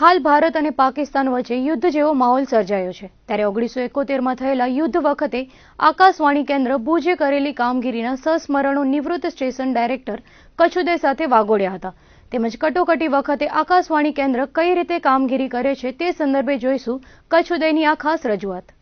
હાલ ભારત અને પાકિસ્તાન વચ્ચે યુદ્ધ જેવો માહોલ સર્જાયો છે. ત્યારે ઓગણીસો એકોતેરમાં થયેલા યુદ્ધ વખતે આકાશવાણી કેન્દ્ર ભુજે કરેલી કામગીરીના સસ્મરણો નિવૃત્ત સ્ટેશન ડાયરેક્ટર કચ્છુદે સાથે વાગોડ્યા હતા. તેમજ કટોકટી વખતે આકાશવાણી કેન્દ્ર કઈ રીતે કામગીરી કરે છે તે સંદર્ભે જોઈશું કચ્છુદયની આ ખાસ રજૂઆત.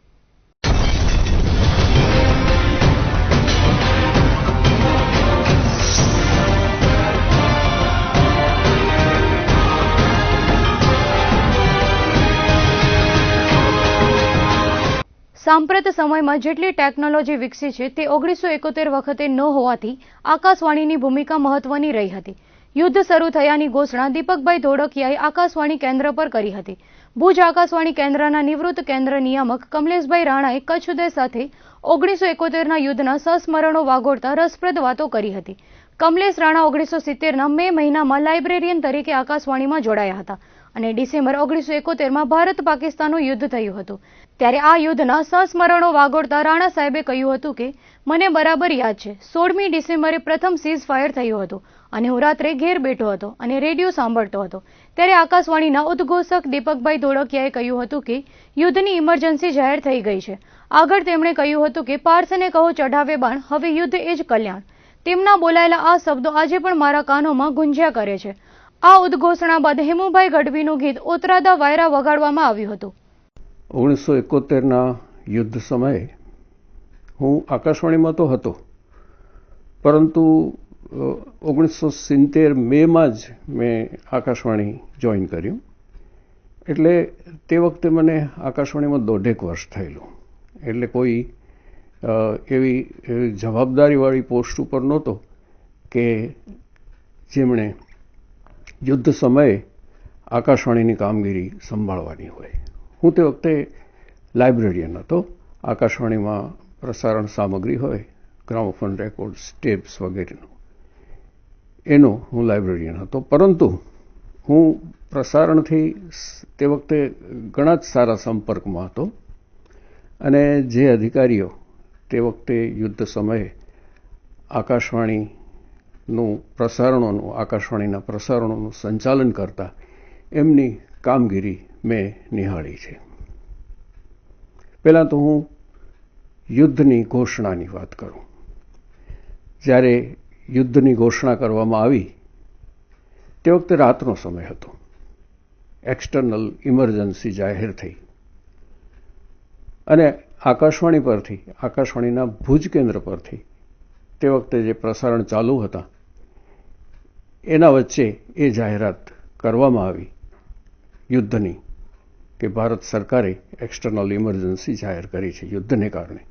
સાંપ્રત સમયમાં જેટલી ટેકનોલોજી વિકસી છે, તે ઓગણીસો એકોતેર વખતે ન હોવાથી આકાશવાણીની ભૂમિકા મહત્વની રહી હતી. યુદ્ધ શરૂ થયાની ઘોષણા દીપકભાઈ ધોળકિયાએ આકાશવાણી કેન્દ્ર પર કરી હતી. ભુજ આકાશવાણી કેન્દ્રના નિવૃત્ત કેન્દ્ર નિયામક કમલેશભાઈ રાણાએ કચ્છ ઉદય સાથે ઓગણીસો એકોતેરના યુદ્ધના સસ્મરણો વાગોળતા રસપ્રદ વાતો કરી હતી. કમલેશ રાણા ઓગણીસો સિત્તેરના મે મહિનામાં લાઇબ્રેરિયન તરીકે આકાશવાણીમાં જોડાયા હતા. અને ડિસેમ્બર ઓગણીસો એકોતેરમાં ભારત પાકિસ્તાનનું યુદ્ધ થયું હતું. ત્યારે આ યુદ્ધના સંસ્મરણો વાગોળતા રાણા સાહેબે કહ્યું હતું કે, મને બરાબર યાદ છે, સોળમી ડિસેમ્બરે પ્રથમ સીઝ ફાયર થયું હતું અને હું રાત્રે ઘેર બેઠો હતો અને રેડિયો સાંભળતો હતો. ત્યારે આકાશવાણીના ઉદ્ઘોષક દીપકભાઈ ધોળકિયાએ કહ્યું હતું કે, યુદ્ધની ઇમરજન્સી જાહેર થઈ ગઈ છે. આગળ તેમણે કહ્યું હતું કે પારસને કહો ચઢાવે બાણ, હવે યુદ્ધ એ જ કલ્યાણ. તેમના બોલાયેલા આ શબ્દો આજે પણ મારા કાનોમાં ગુંજ્યા કરે છે. આ ઉદ્ઘોષણા બાદ હેમુભાઈ ગઢવીનું ગીત ઓતરાદા વાયરા વગાડવામાં આવ્યું હતું. ઓગણીસો એકોતેરના યુદ્ધ સમયે હું આકાશવાણીમાં તો હતો. પરંતુ ઓગણીસો સિત્તેર મેમાં જ મેં આકાશવાણી જોઈન કર્યું. એટલે તે વખતે મને આકાશવાણીમાં દોઢેક વર્ષ થયેલું. એટલે કોઈ એવી જવાબદારીવાળી પોસ્ટ ઉપર નહોતો કે જેમણે યુદ્ધ સમયે આકાશવાણીની કામગીરી સંભાળવાની હોય. હું તે વખતે લાઇબ્રેરિયન હતો. આકાશવાણીમાં પ્રસારણ સામગ્રી હોય, ગ્રામોફોન રેકોર્ડ સ્ટેપ્સ વગેરેનું. એનો હું લાઇબ્રેરિયન હતો. પરંતુ હું પ્રસારણથી તે વખતે ઘણા જ સારા સંપર્કમાં હતો. અને જે અધિકારીઓ તે વખતે યુદ્ધ સમયે આકાશવાણીનું પ્રસારણોનું, આકાશવાણીના પ્રસારણોનું સંચાલન કરતા એમની કામગીરી મેં નિહાળી છે. પહેલાં તો હું યુદ્ધની ઘોષણાની વાત કરું. જ્યારે યુદ્ધની ઘોષણા કરવામાં આવી, તે વખતે રાતનો સમય હતો. એક્સટર્નલ ઇમરજન્સી જાહેર થઈ. અને આકાશવાણી પરથી, આકાશવાણીના ભુજ કેન્દ્ર પરથી, તે વખતે જે પ્રસારણ ચાલુ હતા એના વચ્ચે એ જાહેરાત કરવામાં આવી યુદ્ધની કે ભારત સરકારે એક્સટર્નલ ઇમરજન્સી જાહેર કરી છે યુદ્ધને કારણે.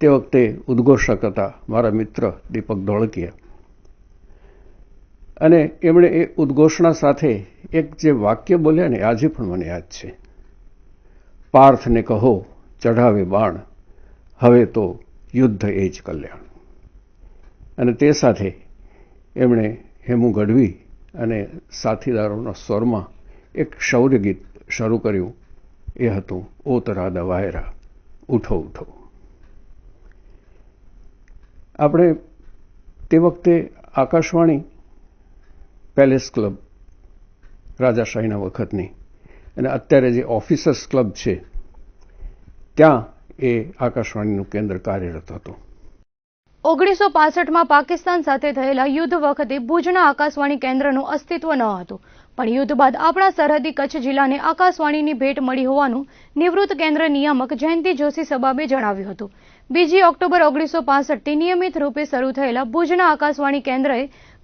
તે વખતે ઉદ્ઘોષક હતા મારા મિત્ર દીપક ધોળકિયા. અને એમણે એ ઉદ્ઘોષણા સાથે એક જે વાક્ય બોલ્યા ને આજે પણ મને યાદ છે. પાર્થને કહો, ચઢાવે બાણ, હવે તો યુદ્ધ એ જ કલ્યાણ. અને તે સાથે એમણે હેમુ ગઢવી અને સાથીદારોના સ્વરમાં એક શૌર્ય ગીત શરૂ કર્યું. એ હતું ઓતરા દવાયરા વાયરા. ઉઠો ઉઠો. આપણે તે વખતે આકાશવાણી પેલેસ ક્લબ રાજાશાહીના વખતની અને અત્યારે જે ઓફિસર્સ ક્લબ છે, ત્યાં એ આકાશવાણીનું કેન્દ્ર કાર્યરત હતું. ઓગણીસો પાસઠમાં પાકિસ્તાન સાથે થયેલા યુદ્ધ વખતે ભુજના આકાશવાણી કેન્દ્રનું અસ્તિત્વ ન હતું. પણ યુદ્ધ બાદ આપણા સરહદી કચ્છ જિલ્લાને આકાશવાણીની ભેટ મળી હોવાનું નિવૃત્ત કેન્દ્ર નિયામક જયંતિ જોશી સબાબે જણાવ્યું હતું. બીજી ઓક્ટોબર ઓગણીસો પાસઠથી નિયમિત રૂપે શરૂ થયેલા ભુજના આકાશવાણી કેન્દ્રએ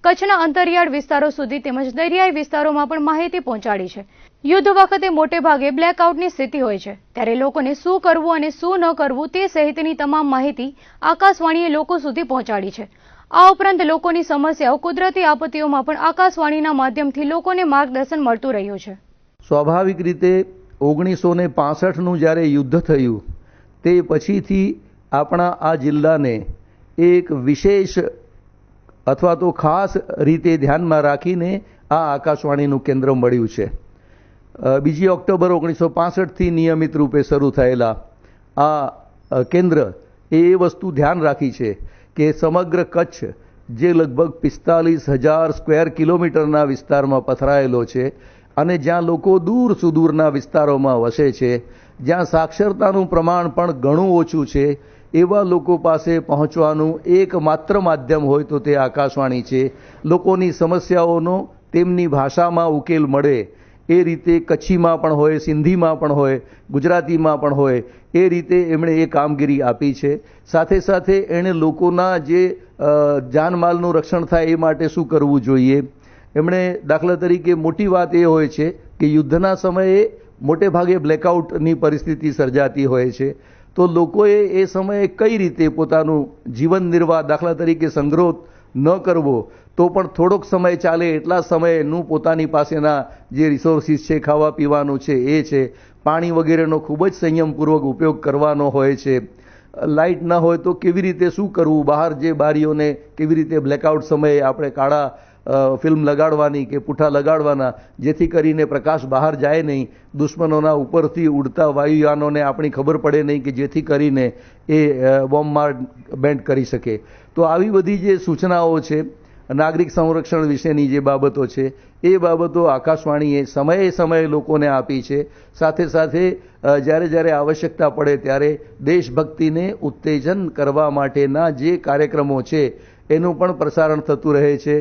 કચ્છના અંતરિયાળ વિસ્તારો સુધી તેમજ દરિયાઈ વિસ્તારોમાં પણ માહિતી પહોંચાડી છે. યુદ્ધ વખતે મોટે ભાગે બ્લેકઆઉટની સ્થિતિ હોય છે. ત્યારે લોકોને શું કરવું અને શું ન કરવું તે સહિતની તમામ માહિતી આકાશવાણીએ લોકો સુધી પહોંચાડી છે. આ ઉપરાંત લોકોની સમસ્યાઓ, કુદરતી આપત્તિઓમાં પણ આકાશવાણીના માધ્યમથી લોકોને માર્ગદર્શન મળતું રહ્યું છે. સ્વાભાવિક રીતે ઓગણીસો ને પાસઠનું જ્યારે યુદ્ધ થયું, તે પછીથી આપણા આ જિલ્લાને એક વિશેષ અથવા તો ખાસ રીતે ધ્યાનમાં રાખીને આ આકાશવાણીનું કેન્દ્ર મળ્યું છે. બીજી ઓક્ટોબર ઓગણીસો પાસઠથી નિયમિત રૂપે શરૂ થયેલા આ કેન્દ્ર એ વસ્તુ ધ્યાન રાખી છે કે સમગ્ર કચ્છ, જે લગભગ પિસ્તાલીસ હજાર સ્ક્વેર કિલોમીટરના વિસ્તારમાં પથરાયેલો છે અને જ્યાં લોકો દૂર સુદૂરના વિસ્તારોમાં વસે છે, જ્યાં સાક્ષરતાનું પ્રમાણ પણ ઘણું ઓછું છે એવા લોકો પાસે પહોંચવાનું એકમાત્ર માધ્યમ હોય તો તે આકાશવાણી છે. લોકોની સમસ્યાઓનો તેમની ભાષામાં ઉકેલ મળે. એ રીતે કચ્છીમાં પણ હોય, સિંધીમાં પણ હોય, ગુજરાતીમાં પણ હોય, એ રીતે એમણે એ કામગીરી આપી છે. સાથે સાથે એણે લોકોના જે જાનમાલનું રક્ષણ થાય એ માટે શું કરવું જોઈએ? એમણે દાખલા તરીકે મોટી વાત એ હોય છે કે યુદ્ધના સમયે મોટે ભાગે બ્લેકઆઉટની પરિસ્થિતિ સર્જાતી હોય છે. તો લોકોએ એ સમયે કઈ રીતે પોતાનું જીવન નિર્વાહ દાખલા તરીકે સંગ્રહ ન કરવો, તો પણ થોડોક સમય ચાલે એટલા સમયનું પોતાની પાસેના જે રિસોર્સિસ છે, ખાવા પીવાનું છે, એ છે. પાણી વગેરેનો ખૂબ જ સંયમપૂર્વક ઉપયોગ કરવાનો હોય છે. લાઇટ ન હોય તો કેવી રીતે શું કરવું? બહાર જે બારીઓને કેવી રીતે બ્લેકઆઉટ સમયે આપણે કાળા ફિલ્મ લગાડવાની કે પૂઠા લગાડવાના, જેથી કરીને પ્રકાશ બહાર જાય નહીં, દુશ્મનોના ઉપરથી ઉડતા વાયુયાનોને આપણી ખબર પડે નહીં કે જેથી કરીને એ બોમ્બમાર બેન્ડ કરી શકે. તો આવી બધી જે સૂચનાઓ છે, નાગરિક સંરક્ષણ વિશેની જે બાબતો છે, એ બાબતો આકાશવાણીએ સમયે સમયે લોકોને આપી છે. સાથે સાથે જ્યારે જ્યારે આવશ્યકતા પડે ત્યારે દેશભક્તિને ઉત્તેજન કરવા માટેના જે કાર્યક્રમો છે, એનું પણ પ્રસારણ થતું રહે છે.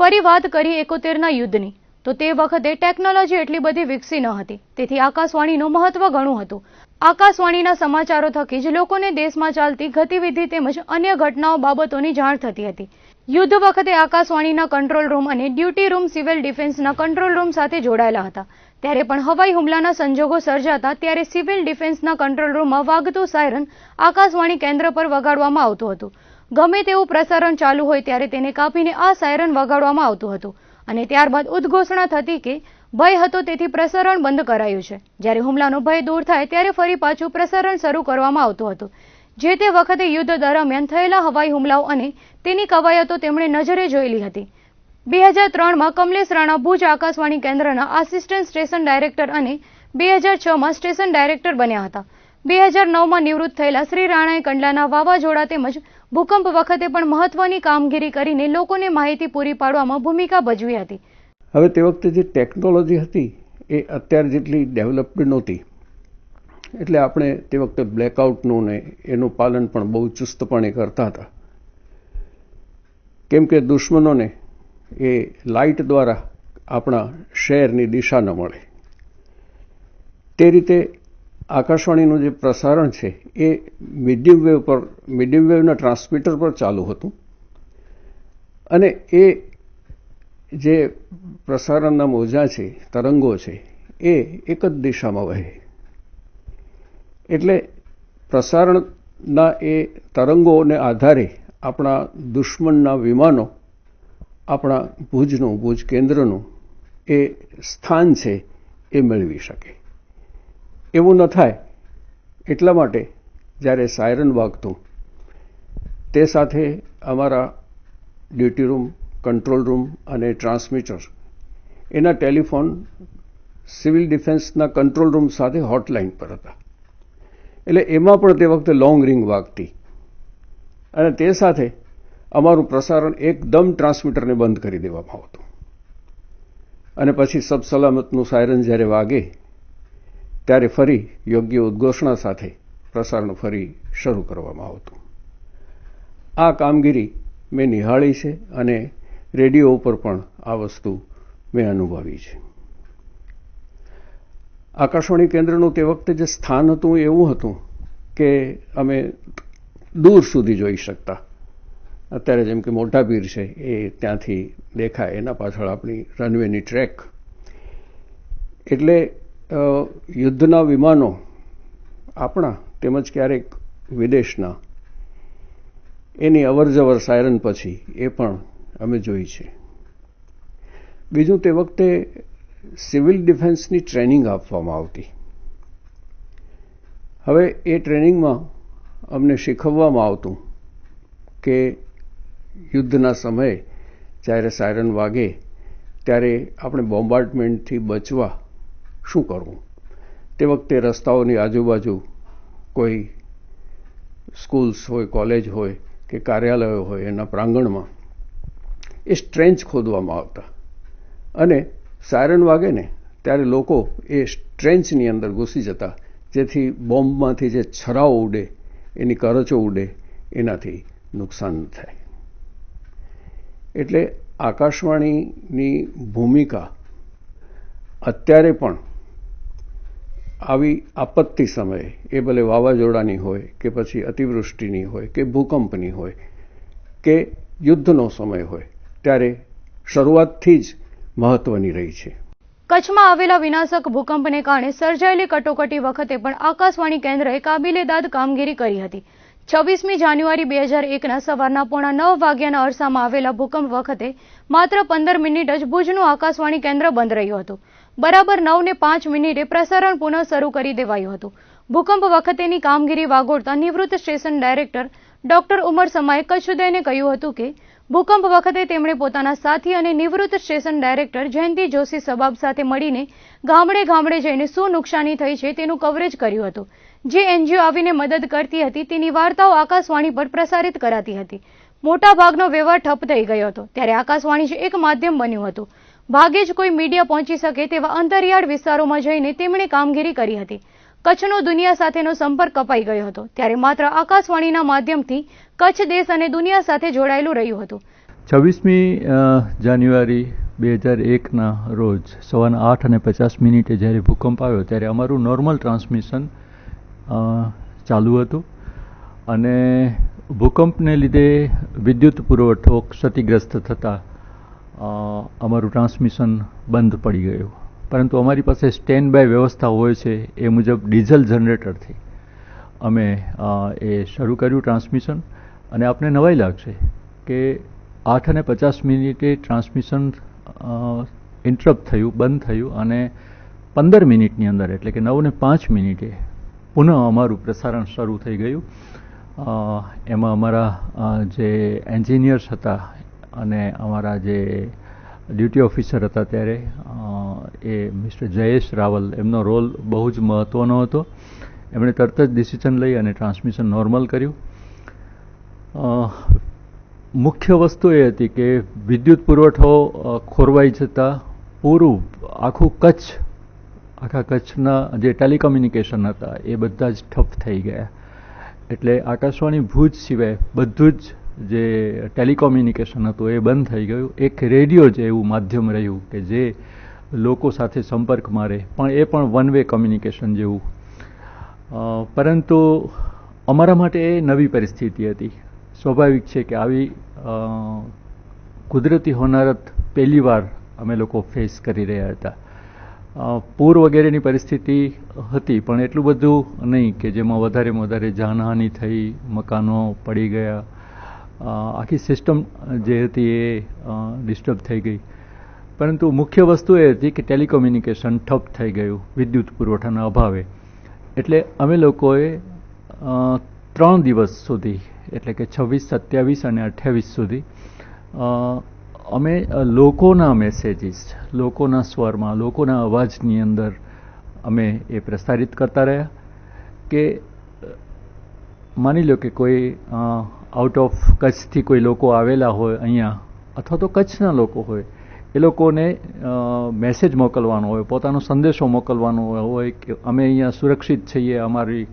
ફરી વાત કરી એકોતેરના યુદ્ધની. તો તે વખતે ટેકનોલોજી એટલી બધી વિકસી ન હતી. તેથી આકાશવાણીનું મહત્વ ઘણું હતું. આકાશવાણીના સમાચારો થકી જ લોકોને દેશમાં ચાલતી ગતિવિધિ તેમજ અન્ય ઘટનાઓ બાબતોની જાણ થતી હતી. યુદ્ધ વખતે આકાશવાણીના કંટ્રોલ રૂમ અને ડ્યુટી રૂમ સિવિલ ડિફેન્સના કંટ્રોલ રૂમ સાથે જોડાયેલા હતા. ત્યારે પણ હવાઈ હુમલાના સંજોગો સર્જાતા ત્યારે સિવિલ ડિફેન્સના કંટ્રોલ રૂમમાં વાગતું સાયરન આકાશવાણી કેન્દ્ર પર વગાડવામાં આવતું હતું. ગમે તેવું પ્રસારણ ચાલુ હોય ત્યારે તેને કાપીને આ સાયરન વગાડવામાં આવતું હતું. અને ત્યારબાદ ઉદ્ઘોષણા થતી કે ભય હતો તેથી પ્રસારણ બંધ કરાયું છે. જ્યારે હુમલાનો ભય દૂર થાય ત્યારે ફરી પાછું પ્રસારણ શરૂ કરવામાં આવતું હતું. જે તે વખતે યુદ્ધ દરમિયાન થયેલા હવાઈ હુમલાઓ અને તેની કવાયતો તેમણે નજરે જોયેલી હતી. બે હજાર ત્રણમાં કમલેશ રાણા ભુજ આકાશવાણી કેન્દ્રના આસિસ્ટન્ટ સ્ટેશન ડાયરેક્ટર અને બે હજાર છમાં સ્ટેશન ડાયરેક્ટર બન્યા હતા. બે હજાર નવમાં નિવૃત્ત થયેલા શ્રી રાણાએ કંડલાના વાવાઝોડા તેમજ ભૂકંપ વખતે પણ મહત્વની કામગીરી કરીને લોકોને માહિતી પૂરી પાડવામાં ભૂમિકા ભજવી હતી. હવે તે વખતે જે ટેકનોલોજી હતી, એ અત્યારે જેટલી ડેવલપ્ડ નહોતી. એટલે આપણે તે વખતે બ્લેકઆઉટનું ને એનું પાલન પણ બહુ ચુસ્તપણે કરતા હતા. કેમ કે દુશ્મનોને એ લાઇટ દ્વારા આપણા શહેરની દિશા ન મળે. તે રીતે આકાશવાણીનું જે પ્રસારણ છે, એ મીડિયમ વેવ પર મીડિયમ વેવના ટ્રાન્સમીટર પર ચાલુ હતું. અને એ જે પ્રસારણના મોજા છે, તરંગો છે, એ એક જ દિશામાં વહે. એટલે પ્રસારણના એ તરંગોને આધારે આપણા દુશ્મનના વિમાનો, આપણા ભુજનું, ભુજ કેન્દ્રનું એ સ્થાન છે, એ મેળવી શકે. એવું ન થાય. એટલા માટે જ્યારે સાયરન વાગતું, તે સાથે અમારા ડ્યુટી રૂમ કંટ્રોલ રૂમ અને ટ્રાન્સમીટર એના ટેલિફોન સિવિલ ડિફેન્સના કંટ્રોલ રૂમ સાથે હોટલાઇન પર હતા. એટલે એમાં પણ તે વખતે લોંગ રિંગ વાગતી. અને તે સાથે અમારું પ્રસારણ એકદમ ટ્રાન્સમીટરને બંધ કરી દેવામાં આવતું. અને પછી સબ સલામતનું સાયરન જ્યારે વાગે ત્યારે ફરી યોગ્ય ઉદ્ઘોષણા સાથે પ્રસારણ ફરી શરૂ કરવામાં આવતું. આ કામગીરી મેં નિહાળી છે અને રેડિયો ઉપર પણ આ વસ્તુ મેં અનુભવી છે. આકાશવાણી કેન્દ્રનું તે વખતે જે સ્થાન હતું એવું હતું કે અમે દૂર સુધી જોઈ શકતા. અત્યારે જેમ કે મોટા પીર છે એ ત્યાંથી દેખાય. એના પાછળ આપણી રનવેની ટ્રેક એટલે યુદ્ધના વિમાનો આપણા તેમજ ક્યારેક વિદેશના, એની અવરજવર સાયરન પછી એ પણ અમે જોઈ છે. બીજું તે વખતે સિવિલ ડિફેન્સની ટ્રેનિંગ આપવામાં આવતી. હવે એ ટ્રેનિંગમાં અમને શીખવવામાં આવતું કે યુદ્ધના સમયે જ્યારે સાયરન વાગે ત્યારે આપણે બોમ્બાર્ડમેન્ટથી બચવા શું કરવું તે વખતે રસ્તાઓની આજુબાજુ કોઈ સ્કૂલ્સ હોય, કોલેજ હોય કે કાર્યાલયો હોય એના પ્રાંગણમાં એ સ્ટ્રેન્ચ ખોદવામાં આવતા. અને સાયરન વાગે ને ત્યારે લોકો એ સ્ટ્રેન્ચની અંદર ઘૂસી જતા, જેથી બોમ્બમાંથી જે છરાઓ ઉડે, એની કરચો ઉડે, એનાથી નુકસાન થાય. એટલે આકાશવાણીની ભૂમિકા અત્યારે પણ આવી આપત્તિ સમયે એ ભલે વાવાઝોડાની હોય કે પછી અતિવૃષ્ટિની હોય કે ભૂકંપની હોય કે યુદ્ધનો સમય હોય, ત્યારે શરૂઆતથી જ મહત્વની રહી છે. કચ્છમાં આવેલા વિનાશક ભૂકંપને કારણે સર્જાયેલી કટોકટી વખતે પણ આકાશવાણી કેન્દ્રએ કાબિલેદાદ કામગીરી કરી હતી. છવ્વીસમી જાન્યુઆરી બે હજાર એકના સવારના પોણા નવ વાગ્યાના અરસામાં આવેલા ભૂકંપ વખતે માત્ર પંદર મિનિટ જ ભુજનું આકાશવાણી કેન્દ્ર બંધ રહ્યું હતું. બરાબર નવ ને પાંચ મિનિટે પ્રસારણ પુનઃ શરૂ કરી દેવાયું હતું. ભૂકંપ વખતેની કામગીરી વાગોળતા નિવૃત્ત સ્ટેશન ડાયરેક્ટર ડોક્ટર ઉમર સમાએ કચ્છુદયને કહ્યું હતું કે, ભૂકંપ વખતે તેમણે પોતાના સાથી અને નિવૃત્ત સ્ટેશન ડાયરેક્ટર જયંતિ જોશી સબાબ સાથે મળીને ગામડે ગામડે જઈને શું નુકસાની થઈ છે તેનું કવરેજ કર્યું હતું. જે એનજીઓ આવીને મદદ કરતી હતી તેની વાર્તાઓ આકાશવાણી પર પ્રસારિત કરાતી હતી. મોટાભાગનો વ્યવહાર ઠપ થઈ ગયો હતો. ત્યારે આકાશવાણી એક માધ્યમ બન્યું હતું. ભાગે જ કોઈ મીડિયા પહોંચી શકે તેવા અંતરિયાળ વિસ્તારોમાં જઈને તેમણે કામગીરી કરી હતી. કચ્છનો દુનિયા સાથેનો સંપર્ક કપાઈ ગયો હતો. ત્યારે માત્ર આકાશવાણીના માધ્યમથી કચ્છ દેશ અને દુનિયા સાથે જોડાયેલું રહ્યું હતું. છવ્વીસમી જાન્યુઆરી બે હજાર એકના રોજ સવારના આઠ અને પચાસ મિનિટે જ્યારે ભૂકંપ આવ્યો ત્યારે અમારું નોર્મલ ટ્રાન્સમિશન ચાલુ હતું. અને ભૂકંપને લીધે વિદ્યુત પુરવઠો ક્ષતિગ્રસ્ત થતાં અમારું ટ્રાન્સમિશન બંધ પડી ગયું. પરંતુ અમારી પાસે સ્ટેન્ડ બાય વ્યવસ્થા હોય છે એ મુજબ ડીઝલ જનરેટરથી અમે એ શરૂ કર્યું ટ્રાન્સમિશન અને આપને નવાઈ લાગશે કે આઠ અને પચાસ મિનિટે ટ્રાન્સમિશન ઇન્ટરપ્ટ થયું, બંધ થયું અને પંદર મિનિટની અંદર એટલે કે નવ ને પાંચ મિનિટે પુનઃ અમારું પ્રસારણ શરૂ થઈ ગયું. એમાં અમારા જે એન્જિનિયર્સ હતા અને અમારા જે ડ્યુટી ઓફિસર હતા ત્યારે એ મિસ્ટર જયેશ રાવલ, એમનો રોલ બહુ જ મહત્ત્વનો હતો. એમણે તરત જ ડિસિઝન લઈ અને ટ્રાન્સમિશન નોર્મલ કર્યું. મુખ્ય વસ્તુ એ હતી કે વિદ્યુત પુરવઠો ખોરવાઈ જતાં પૂરું આખું કચ્છ, આખા કચ્છના જે ટેલિકમ્યુનિકેશન હતા એ બધા જ ઠપ થઈ ગયા. એટલે આકાશવાણી ભુજ સિવાય બધું જ જે ટેલિકોમ્યુનિકેશન હતું એ બંધ થઈ ગયું. એક રેડિયો જે એવું માધ્યમ રહ્યું કે જે લોકો સાથે સંપર્કમાં રહે પણ એ પણ વન વે કોમ્યુનિકેશન જેવું. પરંતુ અમારા માટે એ નવી પરિસ્થિતિ હતી. સ્વાભાવિક છે કે આવી કુદરતી હોનારત પહેલીવાર અમે લોકો ફેસ કરી રહ્યા હતા. પૂર વગેરેની પરિસ્થિતિ હતી, પણ એટલું બધું નહીં કે જેમાં વધારેમાં વધારે જાનહાનિ થઈ, મકાનો પડી ગયા આખી સિસ્ટમ જે હતી એ ડિસ્ટર્બ થઈ ગઈ. પરંતુ મુખ્ય વસ્તુ એ હતી કે ટેલિકોમ્યુનિકેશન ઠપ થઈ ગયું વિદ્યુત પુરવઠાના અભાવે. એટલે અમે લોકોએ ત્રણ દિવસ સુધી, એટલે કે છવ્વીસ, સત્યાવીસ અને અઠ્યાવીસ સુધી અમે લોકોના મેસેજીસ લોકોના સ્વરમાં, લોકોના અવાજની અંદર અમે એ પ્રસારિત કરતા રહ્યા કે, માની લો કે કોઈ આઉટ ઓફ કચ્છથી કોઈ લોકો આવેલા હોય અહીંયા, અથવા તો કચ્છના લોકો હોય, એ લોકોને મેસેજ મોકલવાનો હોય, પોતાનો સંદેશો મોકલવાનો હોય કે અમે અહીંયા સુરક્ષિત છીએ, અમારી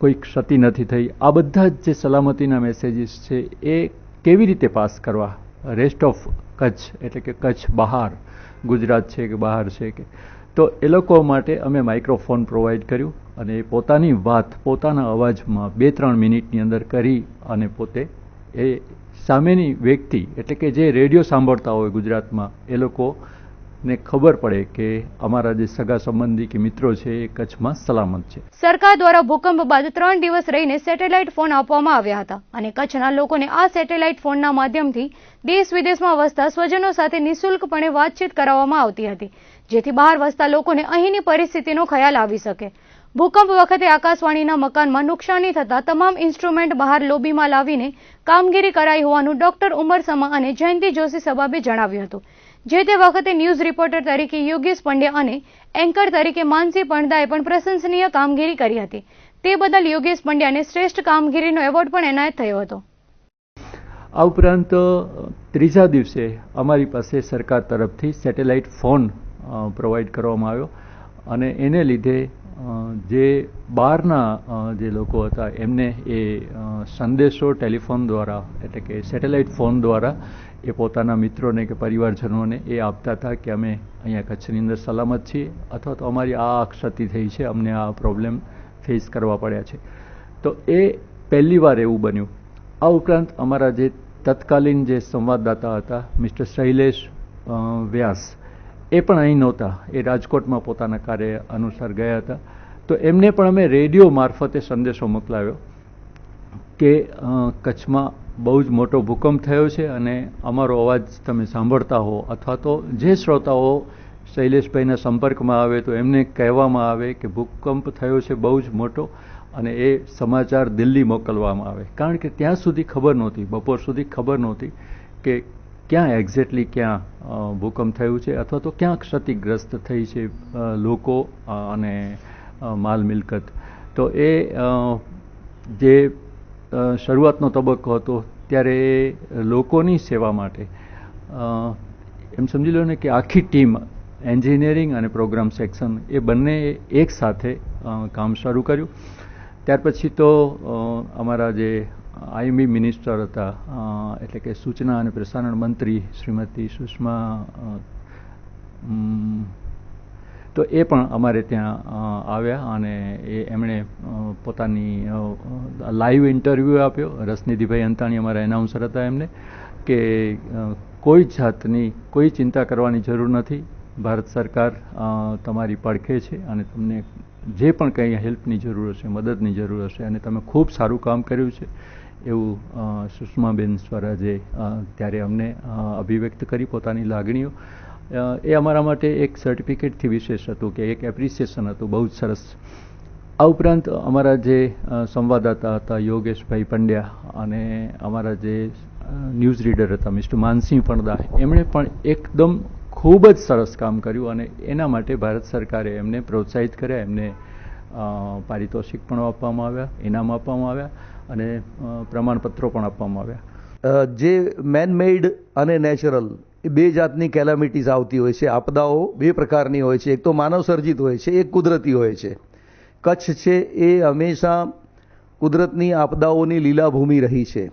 કોઈ ક્ષતિ નથી થઈ. આ બધા જ જે સલામતીના મેસેજીસ છે, એ કેવી રીતે પાસ કરવા? રેસ્ટ ઓફ કચ્છ, એટલે કે કચ્છ બહાર. ગુજરાત છે કે બહાર છે કે તો એ લોકો માટે અમે માઇક્રોફોન પ્રોવાઈડ કર્યું અને એ પોતાની વાત, પોતાના અવાજમાં બે ત્રણ મિનિટની અંદર કરી અને પોતે એ સામેની વ્યક્તિ, એટલે કે જે રેડિયો સાંભળતા હોય ગુજરાતમાં, એ લોકોને ખબર પડે કે અમારા જે સગા સંબંધી કે મિત્રો છે એ કચ્છમાં સલામત છે. સરકાર દ્વારા ભૂકંપ બાદ ત્રણ દિવસ રહીને સેટેલાઇટ ફોન આપવામાં આવ્યા હતા અને કચ્છના લોકોને આ સેટેલાઇટ ફોનના માધ્યમથી દેશ વિદેશમાં વસતા સ્વજનો સાથે નિઃશુલ્કપણે વાતચીત કરાવવામાં આવતી હતી, જેથી બહાર વસતા લોકોને અહીંની પરિસ્થિતિનો ખ્યાલ આવી શકે. ભૂકંપ વખતે આકાશવાણીના મકાનમાં નુકસાની થતા તમામ ઇન્સ્ટ્રુમેન્ટ બહાર લોબીમાં લાવીને કામગીરી કરાઈ હોવાનું ડોક્ટર ઉમર સમા અને જયંતિ જોશી સબાબે જણાવ્યું હતું. જે તે વખતે ન્યૂઝ રિપોર્ટર તરીકે યોગેશ પંડ્યા અને એન્કર તરીકે માનસી પંડ્યાએ પણ પ્રશંસનીય કામગીરી કરી હતી. તે બદલ યોગેશ પંડ્યાને શ્રેષ્ઠ કામગીરીનો એવોર્ડ પણ એનાયત થયો હતો. આ ઉપરાંત ત્રીજા દિવસે અમારી પાસે સરકાર તરફથી સેટેલાઇટ ફોન પ્રોવાઈડ કરવામાં આવ્યો અને એને લીધે જે બહારના જે લોકો હતા એમને એ સંદેશો ટેલિફોન દ્વારા એટલે કે સેટેલાઇટ ફોન દ્વારા એ પોતાના મિત્રોને કે પરિવારજનોને એ આપતા હતા કે અમે અહીંયા કચ્છની અંદર સલામત છીએ, અથવા તો અમારી આ ક્ષતિ થઈ છે, અમને આ પ્રોબ્લેમ ફેસ કરવા પડ્યા છે. તો એ પહેલી વાર એવું બન્યું. આ ઉપરાંત અમારા જે તત્કાલીન જે સંવાદદાતા હતા, મિસ્ટર શૈલેષ વ્યાસ, એ પણ અહીં નહોતા. એ રાજકોટમાં પોતાના કાર્ય અનુસાર ગયા હતા. તો એમને પણ અમે રેડિયો મારફતે સંદેશો મોકલાવ્યો કે કચ્છમાં બહુ જ મોટો ભૂકંપ થયો છે અને અમારો અવાજ તમે સાંભળતા હો અથવા તો જે શ્રોતાઓ શૈલેષભાઈના સંપર્કમાં આવે તો એમને કહેવામાં આવે કે ભૂકંપ થયો છે બહુ જ મોટો અને એ સમાચાર દિલ્હી મોકલવામાં આવે. કારણ કે ત્યાં સુધી ખબર નહોતી, બપોર સુધી ખબર નહોતી કે ક્યાં એક્ઝેક્ટલી ક્યાં ભૂકંપ થયું છે અથવા તો ક્યાં ક્ષતિગ્રસ્ત થઈ છે લોકો અને માલ મિલકત. તો એ જે શરૂઆતનો તબક્કો હતો ત્યારે લોકોની સેવા માટે. એમ સમજી લો ને કે આખી ટીમ, એન્જિનિયરિંગ અને પ્રોગ્રામ સેક્શન એ બંને એક સાથે કામ શરૂ કર્યું. ત્યાર પછી તો અમારા જે આઈએમબી મિનિસ્ટર હતા એટલે કે સૂચના અને પ્રસારણ મંત્રી શ્રીમતી સુષ્મા તો એ પણ અમારે ત્યાં આવ્યા અને એ એમણે પોતાની લાઈવ ઇન્ટરવ્યૂ આપ્યો. રસનિધિભાઈ અંતાણી અમારા એનાઉન્સર હતા એમને, કે કોઈ જાતની, કોઈ ચિંતા કરવાની જરૂર નથી. ભારત સરકાર તમારી પડખે છે અને તમને જે પણ કંઈ હેલ્પની જરૂર હશે, મદદની જરૂર હશે અને તમે ખૂબ સારું કામ કર્યું છે, એવું સુષ્માબેન સ્વરાજે ત્યારે અમને અભિવ્યક્ત કરી પોતાની લાગણીઓ. એ અમારા માટે એક સર્ટિફિકેટથી વિશેષ હતું કે એક એપ્રિસિએશન હતું, બહુ જ સરસ. આ ઉપરાંત અમારા જે સંવાદદાતા હતા, યોગેશભાઈ પંડ્યા અને અમારા જે ન્યૂઝ રીડર હતા, મિસ્ટર માનસિંહ પણદા એમણે પણ એકદમ ખૂબ જ સરસ કામ કર્યું અને એના માટે ભારત સરકારે એમને પ્રોત્સાહિત કર્યા, એમને પારિતોષિક પણ આપવામાં આવ્યા, ઇનામ આપવામાં આવ્યા અને પ્રમાણપત્રો પણ આપવામાં આવ્યા. જે મેન મેડ અને નેચરલ એ બે જાતની કેલામિટીઝ આવતી હોય છે. આપદાઓ બે પ્રકારની હોય છે. એક તો માનવ સર્જિત હોય છે, એક કુદરતી હોય છે. કચ્છ છે એ હંમેશા કુદરતની આપદાઓની લીલાભૂમિ રહી છે.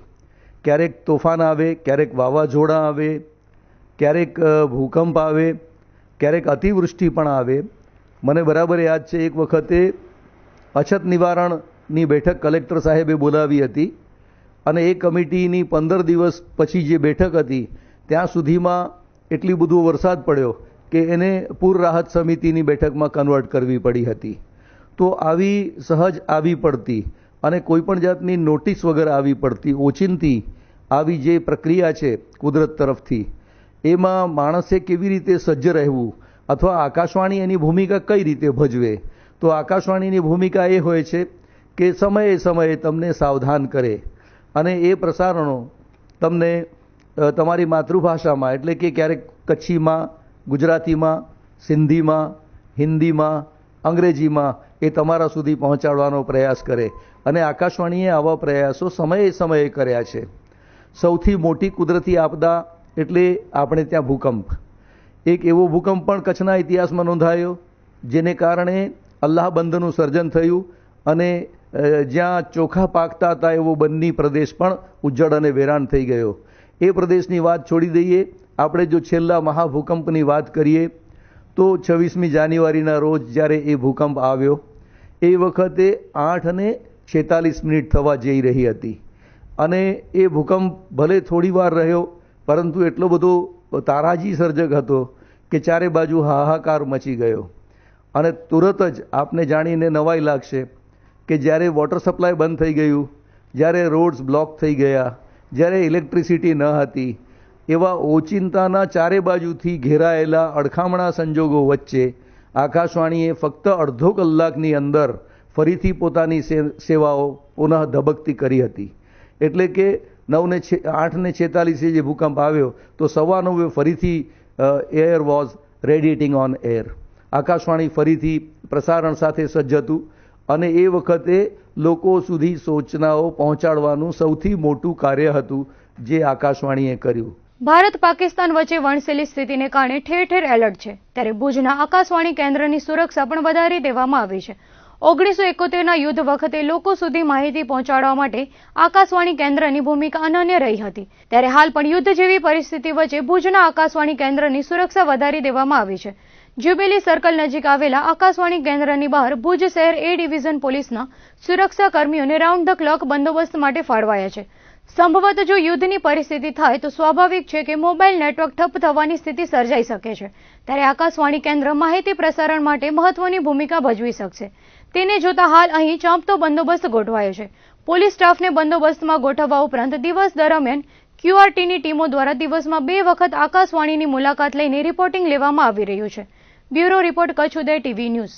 ક્યારેક તોફાન આવે, ક્યારેક વાવાઝોડા આવે, ક્યારેક ભૂકંપ આવે, ક્યારેક અતિવૃષ્ટિ પણ આવે. મને બરાબર યાદ છે, એક વખતે અછત નિવારણની બેઠક કલેક્ટર સાહેબે બોલાવી હતી અને એ કમિટીની પંદર દિવસ પછી જે બેઠક હતી ત્યાં સુધીમાં એટલી બધો વરસાદ પડ્યો કે એને પૂર રાહત સમિતિની બેઠકમાં કન્વર્ટ કરવી પડી હતી. તો આવી સહજ આવી પડતી અને કોઈપણ જાતની નોટિસ વગર આવી પડતી, ઓચિંતી આવી જે પ્રક્રિયા છે કુદરત તરફથી, એમાં માણસે કેવી રીતે સજ્જ રહેવું અથવા આકાશવાણી એની ભૂમિકા કઈ રીતે ભજવે? તો આકાશવાણીની ભૂમિકા એ હોય છે કે સમયે સમયે તમને સાવધાન કરે અને એ પ્રસારણો તમને તમારી માતૃભાષામાં, એટલે કે ક્યારેક કચ્છીમાં, ગુજરાતીમાં, સિંધીમાં, હિન્દીમાં, અંગ્રેજીમાં એ તમારા સુધી પહોંચાડવાનો પ્રયાસ કરે. અને આકાશવાણીએ આવા પ્રયાસો સમયે સમયે કર્યા છે. સૌથી મોટી કુદરતી આપદા એટલે આપણે ત્યાં ભૂકંપ. એક એવો ભૂકંપ પણ કચ્છના ઇતિહાસમાં નોંધાયો, જેને કારણે અલ્લાહબંધનું સર્જન થયું અને જ્યાં ચોખા પાકતા હતા એવો બન્ની પ્રદેશ પણ ઉજ્જડ અને વેરાન થઈ ગયો. એ પ્રદેશની વાત છોડી દઈએ. આપણે જો છેલ્લા મહાભૂકંપની વાત કરીએ, તો છવ્વીસમી જાન્યુઆરીના રોજ જ્યારે એ ભૂકંપ આવ્યો, એ વખતે આઠ અને છેતાલીસ મિનિટ થવા જઈ રહી હતી. અને એ ભૂકંપ ભલે થોડી વાર રહ્યો, પરંતુ એટલો બધો તારાજી સર્જક હતો કે ચારે બાજુ હાહાકાર મચી ગયો. અને તુરત જ આપને જાણીને નવાઈ લાગશે કે જ્યારે વોટર સપ્લાય બંધ થઈ ગયું, જ્યારે રોડ્સ બ્લોક થઈ ગયા જ્યારે ઇલેક્ટ્રિસિટી ન હતી, એવા ઓચિંતાના ચારે બાજુથી ઘેરાયેલા અડખામણા સંજોગો વચ્ચે આકાશવાણીએ ફક્ત અડધો કલાકની અંદર ફરીથી પોતાની સેવાઓ પુનઃ ધબકતી કરી હતી. એટલે કે નવને છે, આઠને છેતાલીસે જે ભૂકંપ આવ્યો, તો સવા નવે ફરીથી air was radiating on air. Akashvani ફરીથી પ્રસારણ સાથે સજ્જ હતું અને એ વખતે લોકો સુધી સૂચનાઓ પહોંચાડવાનું સૌથી મોટું કાર્ય હતું જે આકાશવાણીએ કર્યું. ભારત પાકિસ્તાન વચ્ચે વણસેલી સ્થિતિને કારણે ઠેર ઠેર એલર્ટ છે. ત્યારે ભુજના આકાશવાણી કેન્દ્રની સુરક્ષા પણ વધારી દેવામાં આવી છે. ઓગણીસો એકોતેરના યુદ્ધ વખતે લોકો સુધી માહિતી પહોંચાડવા માટે આકાશવાણી કેન્દ્રની ભૂમિકા અનન્ય રહી હતી. ત્યારે હાલ પણ યુદ્ધ જેવી પરિસ્થિતિ વચ્ચે ભુજના આકાશવાણી કેન્દ્રની સુરક્ષા વધારી દેવામાં આવી છે. જ્યુબિલી સર્કલ નજીક આવેલા આકાશવાણી કેન્દ્રની બહાર ભુજ શહેર એ ડિવિઝન પોલીસના સુરક્ષા કર્મીઓને રાઉન્ડ ધ ક્લોક બંદોબસ્ત માટે ફાળવાયા છે. સંભવત જો યુદ્ધની પરિસ્થિતિ થાય તો સ્વાભાવિક છે કે મોબાઈલ નેટવર્ક ઠપ થવાની સ્થિતિ સર્જાઈ શકે છે. ત્યારે આકાશવાણી કેન્દ્ર માહિતી પ્રસારણ માટે મહત્વની ભૂમિકા ભજવી શકશે. તેને જોતા હાલ અહીં ચાંપતો બંદોબસ્ત ગોઠવાયો છે. પોલીસ સ્ટાફને બંદોબસ્તમાં ગોઠવવા ઉપરાંત દિવસ દરમિયાન ક્યુઆરટીની ટીમો દ્વારા દિવસમાં બે વખત આકાશવાણીની મુલાકાત લઈને રિપોર્ટિંગ લેવામાં આવી રહ્યું છે. Bureau report Kutch Uday TV news